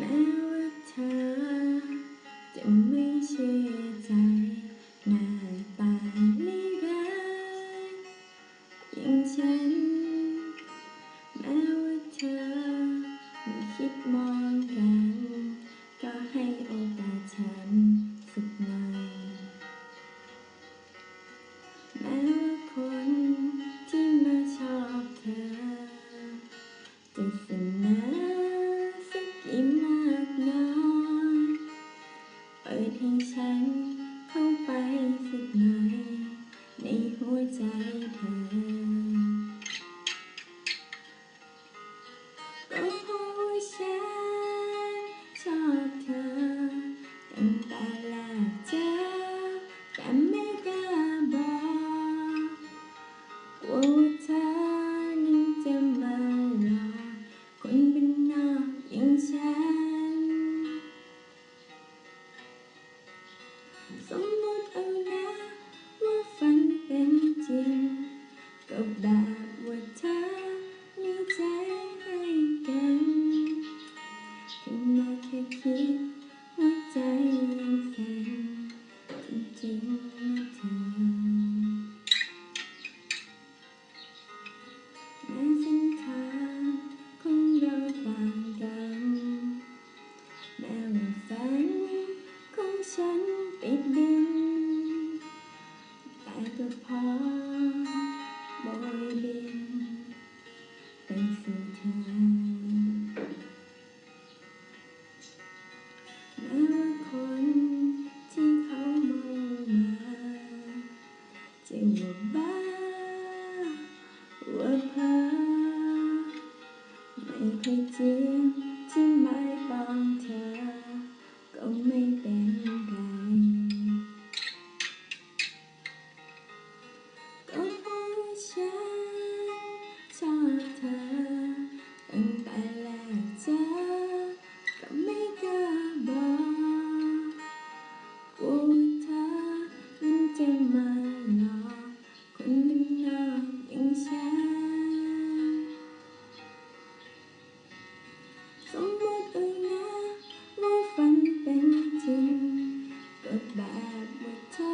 ね。 แม้เส้นทางขอเราต่างกันแม้ว่าฝันของฉันติดดิน จะว่าบ้าว่าเพ้อไม่เคยเจียมที่ไม่ฟังเธอ ก็ไม่เป็นไรก็เพราะฉันชอบเธอ with time.